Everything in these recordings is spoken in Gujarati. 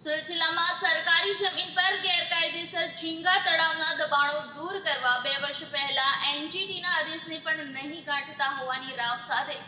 સુરત જિલ્લામાં સરકારી જમીન પર ગેરકાયદેસર ઝીંગા તળાવના દબાણો દૂર કરવા બે વર્ષ પહેલા એનજીટીના આદેશને પણ નહીં કાઢતા હોવાની રાવ સાથે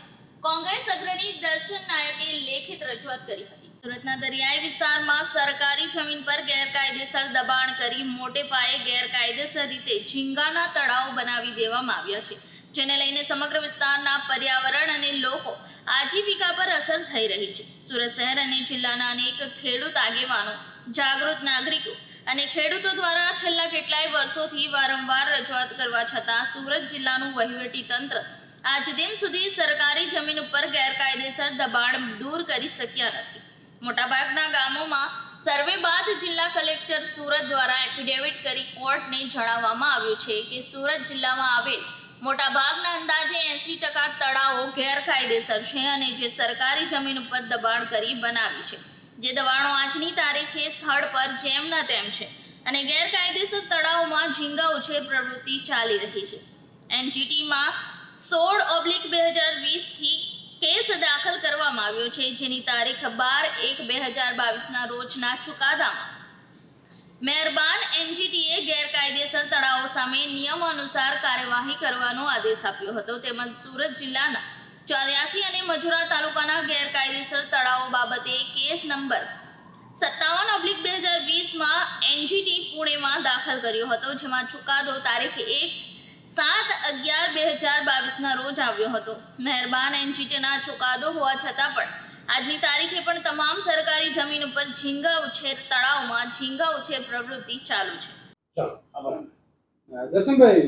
કોંગ્રેસ અગ્રણી દર્શન નાયકે લેખિત રજૂઆત કરી હતી. સુરતના દરિયાઈ વિસ્તારમાં સરકારી જમીન પર ગેરકાયદેસર દબાણ કરી મોટે પાયે ગેરકાયદેસર રીતે ઝીંગાના તળાવ બનાવી દેવામાં આવ્યા છે. જેને લઈને સમગ્ર વિસ્તારના પર્યાવરણ અને લોકો આજીવિકા પર અસર થઈ રહી છે. સુરત શહેર અને જિલ્લાના અનેક ખેડૂત આગેવાનો, જાગૃત નાગરિકો અને ખેડૂતો દ્વારા છેલ્લા કેટલાય વર્ષોથી વારંવાર રજૂઆત કરવા છતાં સુરત જિલ્લાનું વહીવટી તંત્ર આજ દિન સુધી સરકારી જમીન ઉપર ગેરકાયદેસર દબાણ દૂર કરી શક્યા નથી. મોટાભાગના ગામોમાં સર્વે બાદ જિલ્લા કલેક્ટર સુરત દ્વારા એફિડેવિટ કરી કોર્ટને જણાવવામાં આવ્યું છે કે સુરત જિલ્લામાં આવેલ મોટાભાગના અંદાજે એંસી ટકા તળાવો ગેરકાયદેસર છે અને જે સરકારી જમીન ઉપર દબાણ કરી બનાવી છે. જે દબાણો આજની તારીખે સ્થળ પર જેમના તેમ છે અને ગેરકાયદેસર તળાવોમાં ઝીંગા ઉછેર પ્રવૃત્તિ ચાલી રહી છે. એનજીટીમાં સોળ ઓબ્લિક બે હજાર વીસથી કેસ દાખલ કરવામાં આવ્યો છે, જેની તારીખ બાર એક બે હજાર બાવીસના રોજના ચુકાદામાં મહેરબાન એનજીટીએ ગેરકાયદેસર તળાવો સામે નિયમ અનુસાર કાર્યવાહી કરવાનો આદેશ આપ્યો હતો. તેમજ સુરત જિલ્લાના ચોર્યાસી અને મજુરા તાલુકાના ગેરકાયદેસર તળાવો બાબતે કેસ નંબર સત્તાવન ઓબ્લિક બે હજાર વીસમાં એનજીટી પુણેમાં દાખલ કર્યો હતો, જેમાં ચુકાદો તારીખ એક સાત અગિયાર બે હજાર બાવીસના રોજ આવ્યો હતો. મહેરબાન એનજીટીના ચુકાદો હોવા છતાં પણ આજની તારીખે પણ તમામ સરકારી જમીન ઉપર ઝીંગા ઉછેર તળાવમાં ઝીંગા ઉછેર પ્રવૃત્તિ ચાલુ છે. દર્શનભાઈ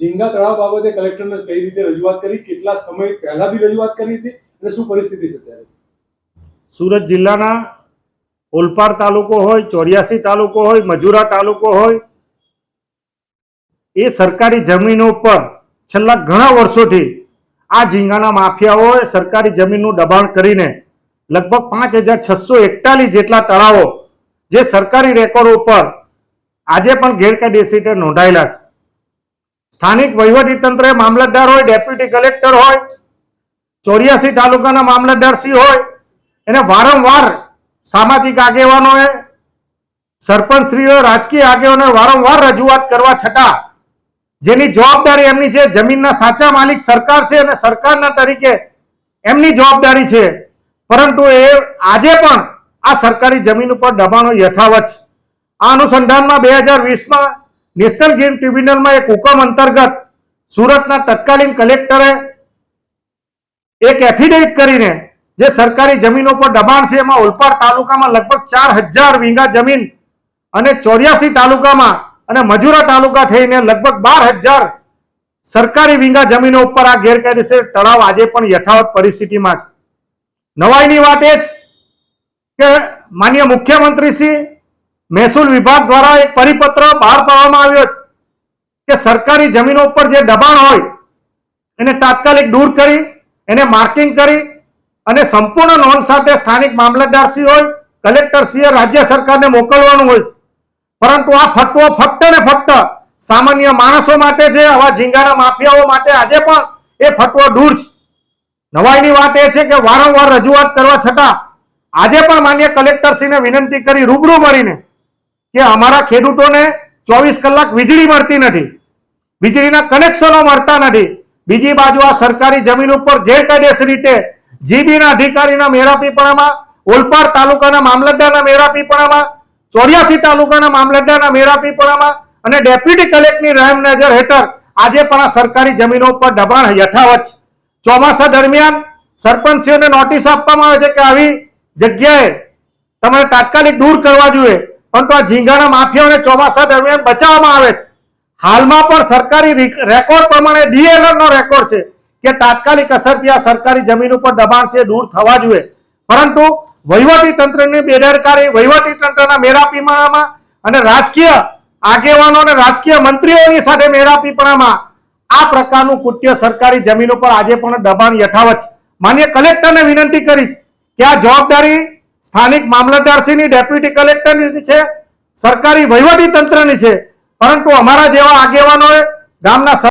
ઝીંગા તળાવ બાબતે કલેક્ટરને કઈ રીતે રજૂઆત કરી કેટલા સમય પહેલા બી રજૂઆત કરી હતી અને શું પરિસ્થિતિ છે ત્યારે સુરત જિલ્લાના ઓલપાડ તાલુકો હોય ચોર્યાસી તાલુકો હોય મજુરા તાલુકો હોય એ સરકારી જમીનો પર છેલ્લા ઘણા વર્ષોથી આ ઝીંગાના માફિયાઓએ સરકારી જમીનનું દબાણ કરીને લગભગ પાંચ હજાર છસો એકતાલીસ જેટલા તળાવો જે સરકારી રેકોર્ડ ઉપર આજે પણ ગેરકાયદેસર રીતે નોંધાયેલા છે. સ્થાનિક વહીવટીતંત્રે મામલતદાર હોય, ડેપ્યુટી કલેક્ટર હોય, ચોર્યાસી તાલુકાના મામલતદાર સિંહ હોય, એને વારંવાર સામાજિક આગેવાનોએ, સરપંચશ્રીઓ, રાજકીય આગેવાનોએ વારંવાર રજૂઆત કરવા છતાં જેની જવાબદારી એમની જે જમીનના સાચા માલિક સરકાર છે અને સરકારના તરીકે એમની જવાબદારી છે પરંતુ એ આજે પણ આ સરકારી જમીન ઉપર દબાણો યથાવત છે. આ અનુસંધાનમાં બે હજાર વીસમાં નેશનલ ગેમ ટ્રિબ્યુનલમાં એક હુકમ અંતર્ગત સુરતના તત્કાલીન કલેક્ટરે એક એફિડેવિટ કરીને જે સરકારી જમીનો પર દબાણ છે, એમાં ઓલપાડ તાલુકામાં લગભગ ચાર હજાર વીંગા જમીન અને ચોર્યાસી તાલુકામાં અને મજુરા તાલુકા થઈને લગભગ બાર હજાર સરકારી વીંગા જમીનો ઉપર આ ગેરકાયદેસર તળાવ આજે પણ યથાવત પરિસ્થિતિમાં છે. નવાઈની વાત એ જ કે માન્ય મુખ્યમંત્રી શ્રી મહેસૂલ વિભાગ દ્વારા એક પરિપત્ર બહાર પાડવામાં આવ્યો છે કે સરકારી જમીનો ઉપર જે દબાણ હોય એને તાત્કાલિક દૂર કરી, એને માર્કિંગ કરી અને સંપૂર્ણ નોંધ સાથે સ્થાનિક મામલતદારશ્રી હોય, કલેક્ટરશ્રીએ રાજ્ય સરકારને મોકલવાનું હોય. પરંતુ આ ફટવો ફક્ત ને ફક્ત સામાન્ય માણસો માટે છે, આવા ઝીંગાના માફિયાઓ માટે આજે પણ એ ફટવો દૂર છે નવાઈની વાત એ છે કે વારંવાર રજૂઆત કરવા છતાં આજે પણ માન્ય કલેક્ટરશ્રીને વિનંતી કરી રૂબરૂ મળીને કે અમારા ખેડૂતોને ચોવીસ કલાક વીજળી મળતી નથી, વીજળીના કનેક્શનો મળતા નથી. બીજી બાજુ આ સરકારી જમીન ઉપર ગેરકાયદેસર રીતે જીબીના અધિકારીના મેરાપીપણામાં ઓલપાડ તાલુકાના મામલતદારના મેરાપીપણામાં ચોર્યાસી તાલુકાના મામલતદારના મેરાપીપણામાં અને ડેપ્યુટી કલેક્ટરની રહેમ નજર હેઠળ આજે પણ આ સરકારી જમીનો ઉપર દબાણ યથાવત છે. ચોમાસા દરમિયાન સરપંચીઓને નોટિસ આપવામાં આવે છે કે આવી જગ્યાએ તમારે તાત્કાલિક દૂર કરવા જોઈએ. પરંતુ આ ઝીંગાના માફિયાઓને ચોમાસા દરમિયાન બચાવવામાં આવે છે. હાલમાં પણ સરકારી રેકોર્ડ પ્રમાણે ડીએલઆર નો રેકોર્ડ છે કે તાત્કાલિક અસરથી આ સરકારી જમીન ઉપર દબાણ છે દૂર થવા જોઈએ. પરંતુ વહીવટી તંત્રની બેદરકારી, વહીવટી તંત્રના મેરાપીપણામાં અને રાજકીય આગેવાનો અને રાજકીય મંત્રીઓની સાથે મેરાપીપણામાં આ પ્રકારનું કૃત્ય સરકારી જમીનો પર આજે પણ દબાણ યથાવત છે. માન્ય કલેક્ટરને વિનંતી કરી છે કે આ જવાબદારી સ્થાનિક મામલતદારશ્રીની, ડેપ્યુટી કલેક્ટરની છે, સરકારી વહીવટી તંત્રની છે. પરંતુ અમારા જેવા આગેવાનોએ ગામના